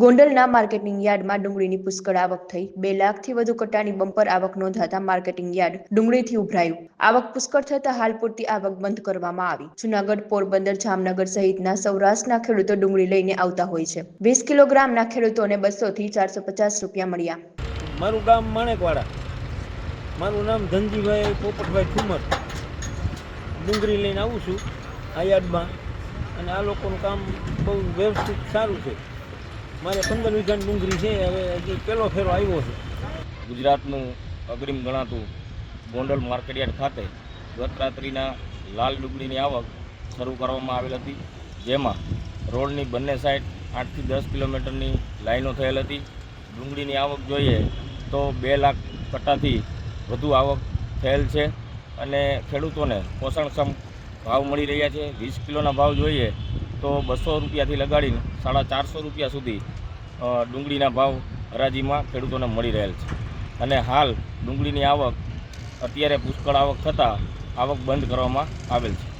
ગોંડલના માર્કેટિંગ યાર્ડમાં ડુંગળીની પુષ્કળ આવક થઈ. બે લાખથી વધુ કટ્ટાની બમ્પર આવક નોંધાતા માર્કેટિંગ યાર્ડ ડુંગળીથી ઉભરાયું. આવક પુષ્કળ થતા હાલ પૂરતી આવક બંધ કરવામાં આવી. જુનાગઢ, પોરબંદર, જામનગર સહિતના સૌરાષ્ટ્રના ખેડૂતો ડુંગળી લઈને આવતા હોય છે. વીસ કિલોગ્રામના ખેડૂતોને બસો થી ચારસો પચાસ રૂપિયા મળ્યા. મારું ગામ માણેકવાડા. મારું નામ ધનજીભાઈ પોપટભાઈ ઠુમર. ડુંગળી લઈને આવું છું આ યાર્ડમાં. અને આ લોકોનું કામ બહુ વ્યવસ્થિત સારું છે. મારે પંદર વીઘાની ડુંગળી છે, હવે હજી પહેલો ફેરો આવ્યો છે. ગુજરાતનું અગ્રીમ ગણાતું ગોંડલ માર્કેટયાર્ડ ખાતે ગત રાત્રિના લાલ ડુંગળીની આવક શરૂ કરવામાં આવેલ હતી, જેમાં રોડની બંને સાઈડ આઠથી દસ કિલોમીટરની લાઈનો થયેલ હતી. ડુંગળીની આવક જોઈએ તો બે લાખ કટ્ટાથી વધુ આવક થયેલ છે અને ખેડૂતોને પોષણક્ષમ ભાવ મળી રહ્યા છે. વીસ કિલોના ભાવ જોઈએ તો બસો રૂપિયાથી લગાડીને સાડા ચારસો રૂપિયા સુધી ડુંગળીના ભાવ હરાજીમાં ખેડૂતોને મળી રહેલ છે. અને હાલ ડુંગળીની આવક, અત્યારે પુષ્કળ આવક થતાં આવક બંધ કરવામાં આવેલ છે.